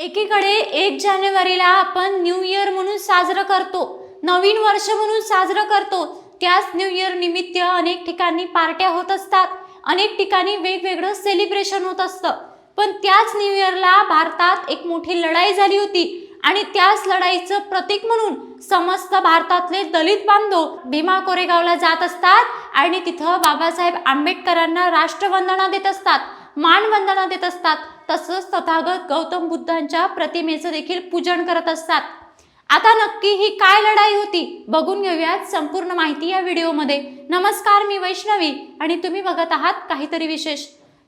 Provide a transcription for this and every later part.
एकीकडे एक जानेवारीला आपण न्यू इयर म्हणून साजरं करतो नवीन वर्ष म्हणून साजरं करतो त्याच न्यू इयर निमित्त अनेक ठिकाणी पार्ट्या होत असतात अनेक ठिकाणी वेगवेगळं सेलिब्रेशन होत असतं. पण त्याच न्यू इयरला भारतात एक मोठी लढाई झाली होती आणि त्याच लढाईचं प्रतीक म्हणून समस्त भारतातले दलित बांधव भीमा कोरेगावला जात असतात आणि तिथं बाबासाहेब आंबेडकरांना राष्ट्रवंदना देत असतात मानवंदना देत असतात. तसंच तथागत गौतम बुद्धांच्या प्रतिमेचं देखील पूजन करत असतात. आता नक्की ही काय लढाई होती? बघून घेऊयात संपूर्ण माहिती या व्हिडिओमध्ये. नमस्कार मी वैष्णवी आणि तुम्ही बघत आहात काहीतरी विशेष.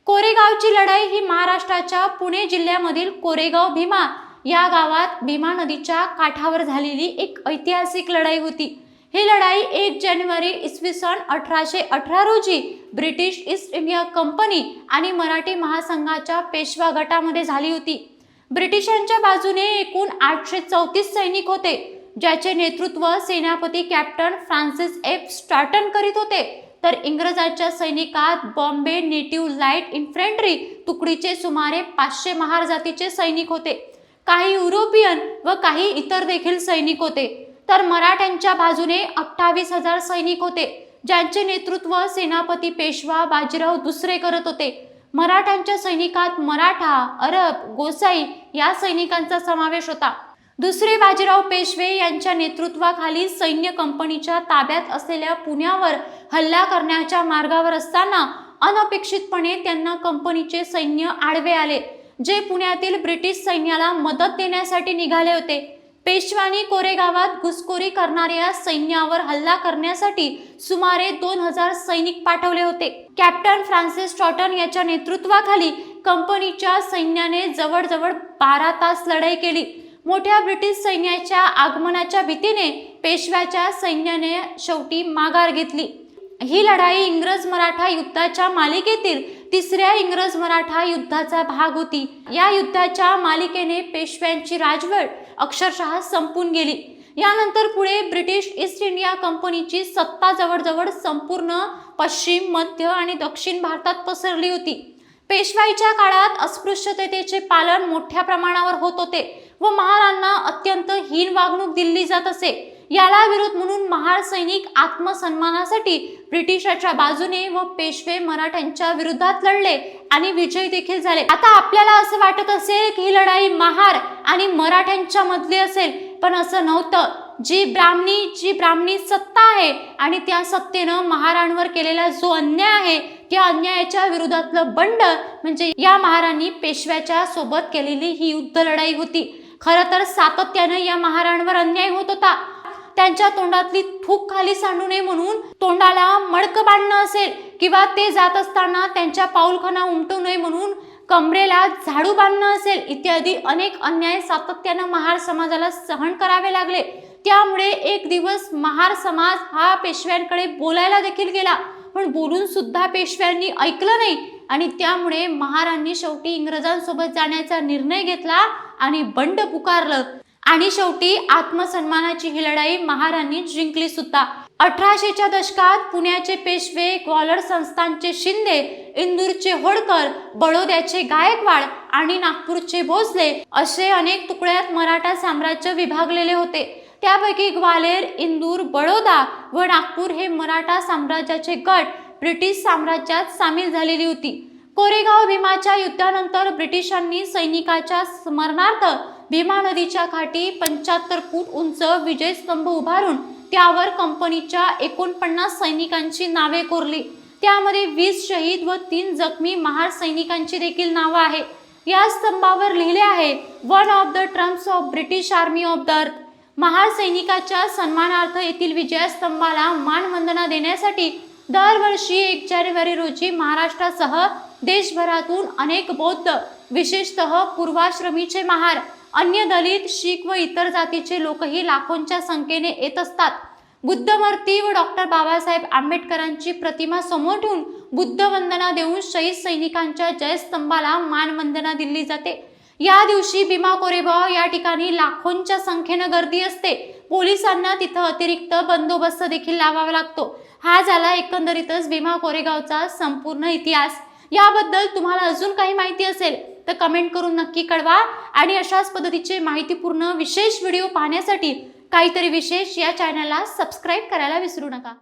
कोरेगावची लढाई ही महाराष्ट्राच्या पुणे जिल्ह्यामधील कोरेगाव भीमा या गावात भीमा नदीच्या काठावर झालेली एक ऐतिहासिक लढाई होती. ही लढाई एक जानेवारी इसवी सन अठराशे अठरा रोजी ब्रिटिश ईस्ट इंडिया कंपनी आणि मराठी महासंघाच्या पेशवा गटामध्ये झाली होती. ब्रिटिशांच्या बाजूने एकूण आठशे चौतीस सैनिक होते ज्याचे नेतृत्व सेनापती कॅप्टन फ्रान्सिस एफ. स्टार्टन करीत होते. तर इंग्रजांच्या सैनिकात बॉम्बे नेटिव्ह लाइट इन्फ्रेंट्री तुकडीचे सुमारे पाचशे महार जातीचे सैनिक होते. काही युरोपियन व काही इतर देखील सैनिक होते. तर मराठ्यांच्या बाजूने अठ्ठावीस हजार सैनिक होते ज्यांचे नेतृत्व सेनापती पेशवा बाजीराव दुसरे करत होते. मराठ्यांच्या सैनिकात मराठा अरब गोसाई या सैनिकांचा समावेश होता. दुसरे बाजीराव पेशवे यांच्या नेतृत्वाखाली सैन्य कंपनीच्या ताब्यात असलेल्या पुण्यावर हल्ला करण्याच्या मार्गावर असताना अनपेक्षितपणे त्यांना कंपनीचे सैन्य आडवे आले जे पुण्यातील ब्रिटिश सैन्याला मदत देण्यासाठी निघाले होते. पेशवानी कोरेगावात घुसखोरी करणाऱ्या सैन्यावर हल्ला करण्यासाठी सुमारे दोन हजार सैनिक पाठवले होते. कॅप्टन फ्रान्सिस टॉटन याच्या नेतृत्वाखाली कंपनीच्या सैन्याने जवळजवळ बारा तास लढाई केली. मोठ्या ब्रिटिश सैन्याच्या आगमनाच्या भीतीने पेशव्याच्या सैन्याने शेवटी माघार घेतली. ही लढाई इंग्रज मराठा युद्धाच्या मालिकेतील तिसऱ्या इंग्रज मराठा युद्धाचा भाग होती. या युद्धाच्या मालिकेने पेशव्यांची राजवट अक्षरशः संपून गेली. यानंतर पुढे ब्रिटिश ईस्ट इंडिया कंपनीची सत्ता जवळजवळ संपूर्ण पश्चिम मध्य आणि दक्षिण भारतात पसरली होती. पेशवाईच्या काळात अस्पृश्यतेचे पालन मोठ्या प्रमाणावर होत होते. व महारांना अत्यंत हीन वागणूक दिली जात असे. याला विरोध म्हणून महार सैनिक आत्मसन्मानासाठी ब्रिटिशाच्या बाजूने व पेशवे मराठ्यांच्या विरोधात लढले आणि विजय देखील झाले. आता आपल्याला असं वाटत असेल की ही लढाई महार आणि मराठ्यांच्या मधली असेल पण असं नव्हतं. जी ब्राह्मणी जी ब्राह्मणी सत्ता आहे आणि त्या सत्तेनं महारांवर केलेला जो अन्याय आहे त्या अन्यायाच्या विरोधातलं बंड म्हणजे या महारांनी पेशव्याच्या सोबत केलेली ही युद्ध लढाई होती. खरं तर सातत्यानं या महाराणवर अन्याय होत होता. त्यांच्या तोंडातली थूक खाली सांडू नये म्हणून तोंडाला मडक बांधणं असेल किंवा ते जात असताना त्यांच्या पाऊलखाना उमटू नये म्हणून कमरेला झाडू बांधणं असेल इत्यादी अनेक अन्याय सातत्यानं महार समाजाला सहन करावे लागले. त्यामुळे एक दिवस महार समाज हा पेशव्यांकडे बोलायला देखील गेला. पण बोलून सुद्धा पेशव्यांनी ऐकलं नाही आणि त्यामुळे महारांनी शेवटी इंग्रजांसोबत जाण्याचा निर्णय घेतला. आणि बंड पुकारलं. आणि शेवटी आत्मसन्मानाची ही लढाई महारांनी जिंकली सुद्धा. अठराशेच्या दशकात पुण्याचे पेशवे ग्वालर संस्थानचे शिंदे इंदूरचे होडकर बडोद्याचे गायकवाड आणि नागपूरचे भोसले असे अनेक तुकड्यात मराठा साम्राज्य विभागलेले होते. त्यापैकी ग्वालेर इंदूर बडोदा व नागपूर हे मराठा साम्राज्याचे गट ब्रिटिश साम्राज्यात सामील झालेली होती. कोरेगाव भीमाच्या युद्धानंतर ब्रिटिशांनी सैनिकाच्या स्मरणार्थ भीमा नदीच्या काठी पंच्याहत्तर फूट उंच विजयस्तंभ उभारून त्यावर कंपनीच्या एकोणपन्नास सैनिकांची नावे कोरली. त्यामध्ये वीस शहीद व तीन जखमी महार सैनिकांची देखील नावं आहे या स्तंभावर लिहिले आहे one of the triumphs of British army of the earth. Mahar सैनिकाच्या सन्मानार्थ येथील विजयस्तंभाला मानवंदना देण्यासाठी दरवर्षी एक जानेवारी रोजी महाराष्ट्रासह देशभरातून अनेक बौद्ध विशेषतः पूर्वाश्रमीचे महार अन्य दलित शीख व इतर जातीचे लोकही लाखोंच्या संख्येने येत असतात. बुद्धमूर्ती व डॉक्टर बाबासाहेब आंबेडकरांची प्रतिमा समोर ठेवून बुद्ध वंदना देऊन शहीद सैनिकांच्या जयस्तंभाला मानवंदना दिली जाते. या दिवशी भीमा कोरेगाव या ठिकाणी लाखोंच्या संख्येनं गर्दी असते. पोलिसांना तिथं अतिरिक्त बंदोबस्त देखील लावावा लागतो. हा झाला एकंदरीतच भीमा कोरेगावचा संपूर्ण इतिहास. याबद्दल तुम्हाला अजून काही माहिती असेल तर कमेंट करून नक्की कळवा. आणि अशाच पद्धतीचे माहितीपूर्ण विशेष व्हिडिओ पाहण्यासाठी काहीतरी विशेष या चॅनलला सबस्क्राईब करायला विसरू नका.